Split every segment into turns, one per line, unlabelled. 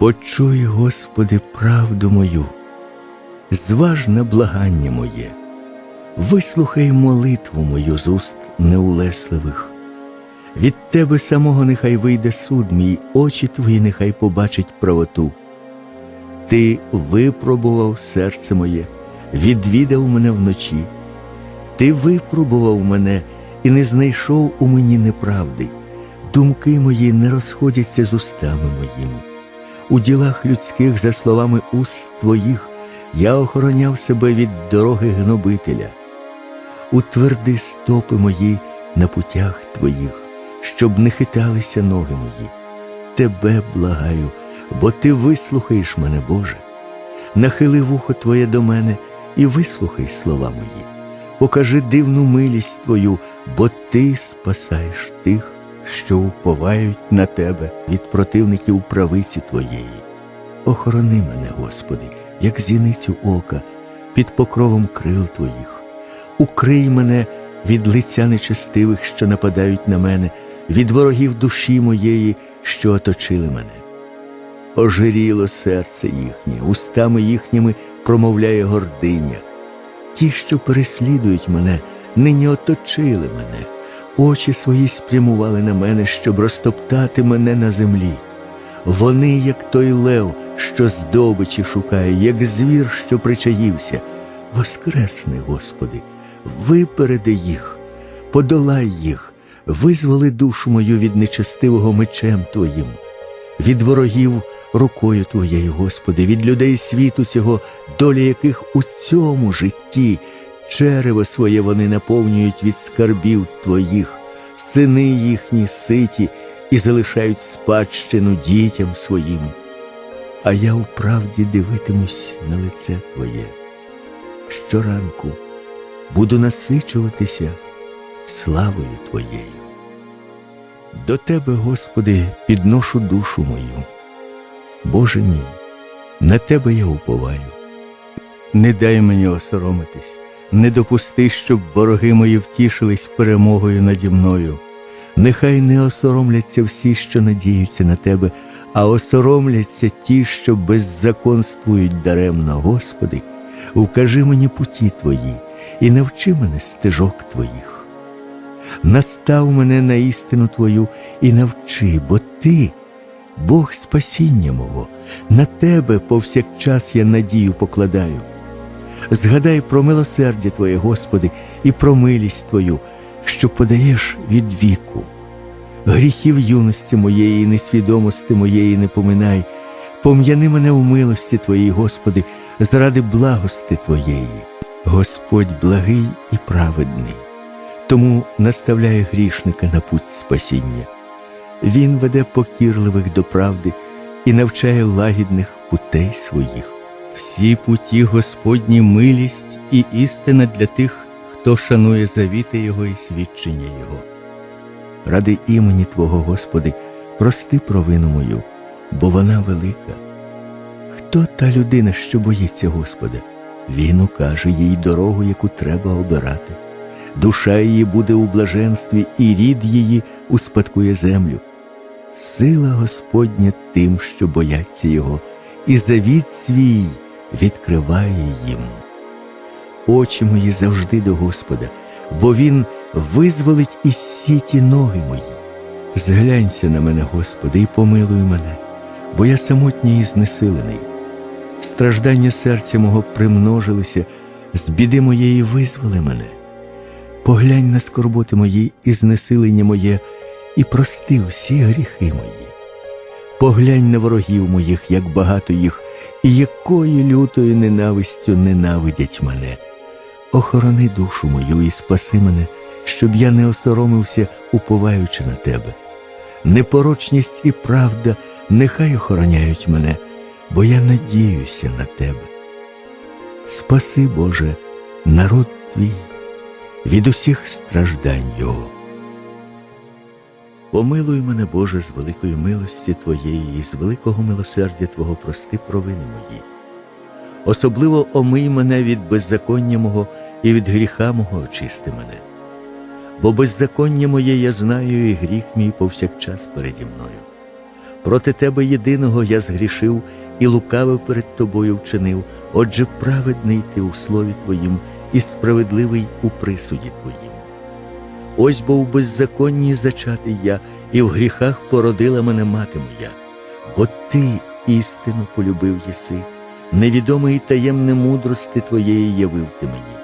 Почуй, Господи, правду мою, зваж на благання моє, вислухай молитву мою з уст неулесливих. Від Тебе самого нехай вийде суд мій, очі твої нехай побачать правоту. Ти випробував серце моє, відвідав мене вночі. Ти випробував мене і не знайшов у мені неправди. Думки мої не розходяться з устами моїми. У ділах людських, за словами уст твоїх, я охороняв себе від дороги гнобителя. Утверди стопи мої на путях твоїх, щоб не хиталися ноги мої. Тебе благаю, бо ти вислухаєш мене, Боже. Нахили вухо Твоє до мене і вислухай слова мої. Покажи дивну милість Твою, бо Ти спасаєш тих, що уповають на Тебе від противників правиці Твоєї. Охорони мене, Господи, як зіницю ока, під покровом крил Твоїх. Укрий мене від лиця нечестивих, що нападають на мене, від ворогів душі моєї, що оточили мене. Ожиріло серце їхнє, устами їхніми промовляє гординя. Ті, що переслідують мене, нині оточили мене, очі свої спрямували на мене, щоб розтоптати мене на землі. Вони, як той лев, що здобичі шукає, як звір, що причаївся. Воскресни, Господи, випереди їх, подолай їх, визволи душу мою від нечестивого мечем Твоїм, від ворогів рукою Твоєю, Господи, від людей світу цього, доля яких у цьому житті черево своє вони наповнюють від скарбів Твоїх, сини їхні ситі і залишають спадщину дітям своїм. А я у правді дивитимусь на лице Твоє. Щоранку буду насичуватися славою Твоєю. До Тебе, Господи, підношу душу мою. Боже мій, на Тебе я уповаю. Не дай мені осоромитись, не допусти, щоб вороги мої втішились перемогою наді мною. Нехай не осоромляться всі, що надіються на Тебе, а осоромляться ті, що беззаконствують даремно, Господи, укажи мені путі Твої і навчи мене стежок Твоїх. Настав мене на істину Твою і навчи, бо Ти, Бог спасіння мого, на Тебе повсякчас я надію покладаю. Згадай про милосердя Твоє, Господи, і про милість Твою, що подаєш від віку. Гріхів юності моєї несвідомості моєї не поминай, пом'яни мене у милості Твоїй, Господи, заради благости Твоєї. Господь благий і праведний, тому наставляє грішника на путь спасіння. Він веде покірливих до правди і навчає лагідних путей своїх. Всі путі Господні милість і істина для тих, хто шанує завіти Його і свідчення Його. Ради імені Твого, Господи, прости провину мою, бо вона велика. Хто та людина, що боїться Господа? Він укаже їй дорогу, яку треба обирати. Душа її буде у блаженстві, і рід її успадкує землю. Сила Господня тим, що бояться Його, і завіт свій відкриває їм. Очі мої завжди до Господа, бо Він визволить із сіті ноги мої. Зглянься на мене, Господи, і помилуй мене, бо я самотній і знесилений. Страждання серця мого примножилися, з біди моєї визволи мене. Поглянь на скорботи мої і знесилення моє, і прости всі гріхи мої. Поглянь на ворогів моїх, як багато їх, і якою лютою ненавистю ненавидять мене. Охорони душу мою і спаси мене, щоб я не осоромився, уповаючи на тебе. Непорочність і правда нехай охороняють мене, бо я надіюся на тебе. Спаси, Боже, народ твій від усіх страждань його. Помилуй мене, Боже, з великої милості Твоєї і з великого милосердя Твого прости провини мої. Особливо омий мене від беззаконня мого і від гріха мого очисти мене. Бо беззаконня моє я знаю, і гріх мій повсякчас переді мною. Проти тебе єдиного я згрішив і лукавив перед тобою вчинив. Отже, праведний ти у слові твоїм і справедливий у присуді твоїм. Ось бо в беззаконні зачатий я, і в гріхах породила мене мати моя, бо ти істину полюбив єси, невідомий таємне мудрости твоєї явив ти мені.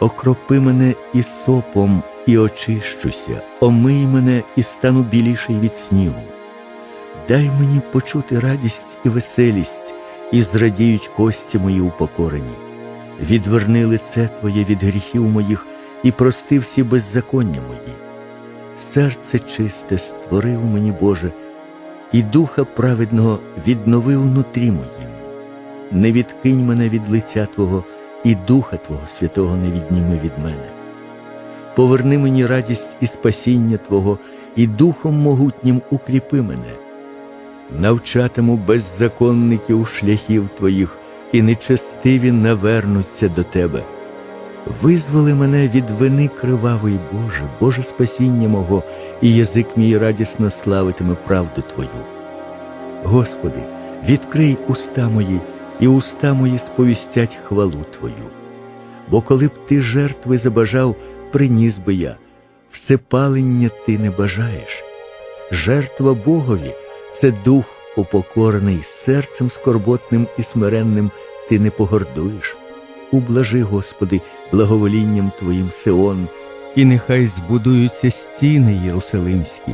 Окропи мене і сопом, і очищуся, омий мене і стану біліший від снігу. Дай мені почути радість і веселість, і зрадіють кості мої упокорені. Відверни лице Твоє від гріхів моїх і прости всі беззаконня мої. Серце чисте створив мені, Боже, і духа праведного відновив внутрі моїм. Не відкинь мене від лиця Твого, і Духа Твого Святого не відніми від мене. Поверни мені радість і спасіння Твого, і Духом могутнім укріпи мене. Навчатиму беззаконників шляхів Твоїх, і нечестиві навернуться до Тебе. Визволи мене від вини кривавої Боже, Боже спасіння мого, і язик мій радісно славитиме правду Твою. Господи, відкрий уста мої, і уста мої сповістять хвалу Твою. Бо коли б ти жертви забажав, приніс би я, всепалення ти не бажаєш. Жертва Богові це дух упокорений, серцем скорботним і смиренним ти не погордуєш. Ублажи, Господи, благоволінням Твоїм Сеон, і нехай збудуються стіни Єрусалимські.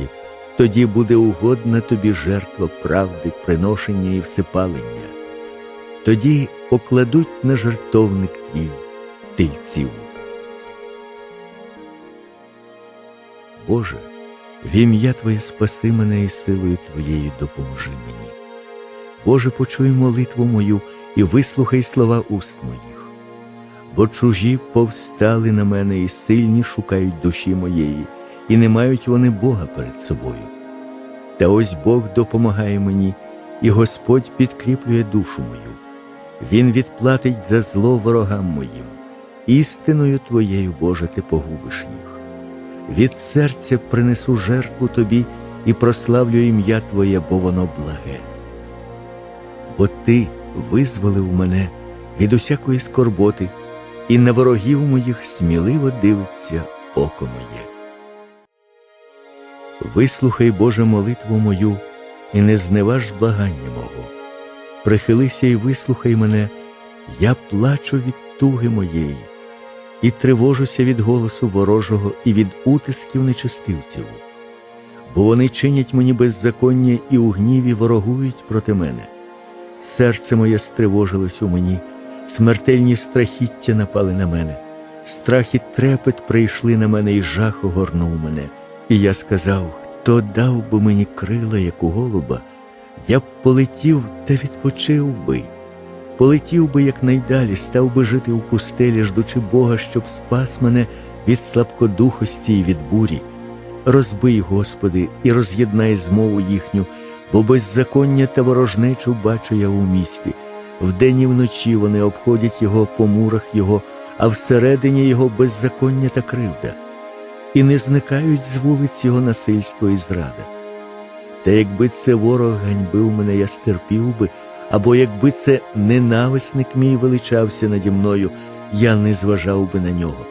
Тоді буде угодна тобі жертва правди, приношення і всепалення. Тоді покладуть на жертовник твій тельців. Боже, в ім'я Твоє спаси мене і силою Твоєю допоможи мені. Боже, почуй молитву мою і вислухай слова уст моїх. Бо чужі повстали на мене і сильні шукають душі моєї, і не мають вони Бога перед собою. Та ось Бог допомагає мені, і Господь підкріплює душу мою. Він відплатить за зло ворогам моїм. Істиною Твоєю, Боже, ти погубиш їх. Від серця принесу жертву Тобі і прославлю ім'я Твоє, бо воно благе. Бо Ти визволив мене від усякої скорботи, і на ворогів моїх сміливо дивиться око моє. Вислухай, Боже, молитву мою, і не зневаж благання мого. Прихилися і вислухай мене, я плачу від туги моєї, і тривожуся від голосу ворожого і від утисків нечестивців, бо вони чинять мені беззаконня і у гніві ворогують проти мене. Серце моє стривожилось у мені, смертельні страхіття напали на мене, страх і трепет прийшли на мене, і жах огорнув мене. І я сказав: Хто дав би мені крила, як у голуба, я б полетів та відпочив би, полетів би якнайдалі, став би жити у пустелі, ждучи Бога, щоб спас мене від слабкодухості і від бурі. Розбий, Господи, і роз'єднай змову їхню, бо беззаконня та ворожнечу бачу я у місті. Вдень і вночі вони обходять його по мурах його, а всередині його беззаконня та кривда, і не зникають з вулиць його насильство і зрада. Та якби це ворог ганьбив мене, я стерпів би, або якби це ненависник мій величався наді мною, я не зважав би на нього.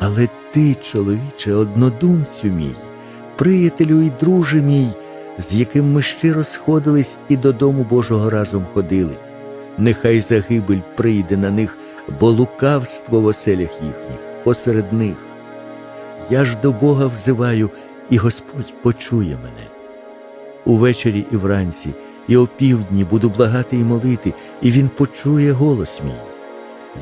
Але ти, чоловіче, однодумцю мій, приятелю і друже мій, з яким ми щиро сходились і додому Божого разом ходили, нехай загибель прийде на них, бо лукавство в оселях їхніх посеред них. Я ж до Бога взиваю, і Господь почує мене. Увечері і вранці, і опівдні буду благати і молити, і Він почує голос мій.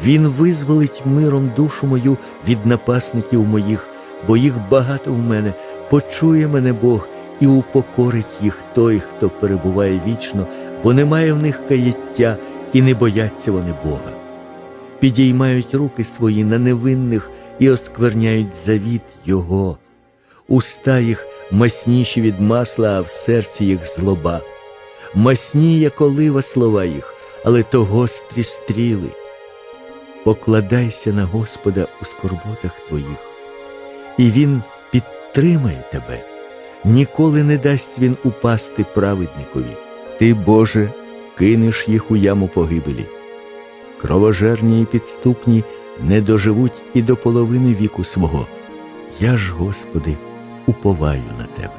Він визволить миром душу мою від напасників моїх, бо їх багато в мене, почує мене Бог і упокорить їх той, хто перебуває вічно, бо немає в них каяття, і не бояться вони Бога. Підіймають руки свої на невинних і оскверняють завіт Його. Уста їх масніші від масла, а в серці їх злоба. Масні, як олива слова їх, але то гострі стріли. Покладайся на Господа у скорботах твоїх, і Він підтримає тебе. ніколи не дасть він упасти праведникові. Ти, Боже, кинеш їх у яму погибелі. Кровожерні і підступні не доживуть і до половини віку свого. Я ж, Господи, уповаю на Тебе.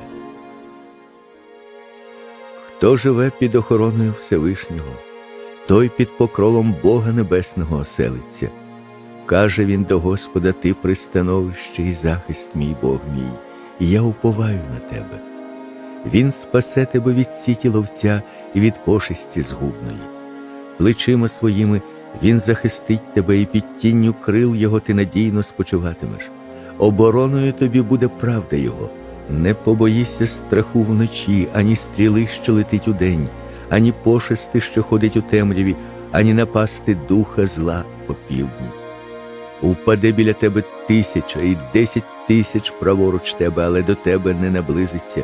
Хто живе під охороною Всевишнього, той під покровом Бога Небесного оселиться. Каже він до Господа, Ти пристановище і захист мій Бог мій, і я уповаю на тебе. Він спасе тебе від сіті ловця і від пошесті згубної. Плечима своїми він захистить тебе, і під тінню крил його ти надійно спочиватимеш. Обороною тобі буде правда Його. Не побоїся страху вночі, ані стріли, що летить удень, ані пошести, що ходить у темряві, ані напасти духа зла опівдні. Упаде біля тебе тисяча і десять тисяч праворуч тебе, але до тебе не наблизиться.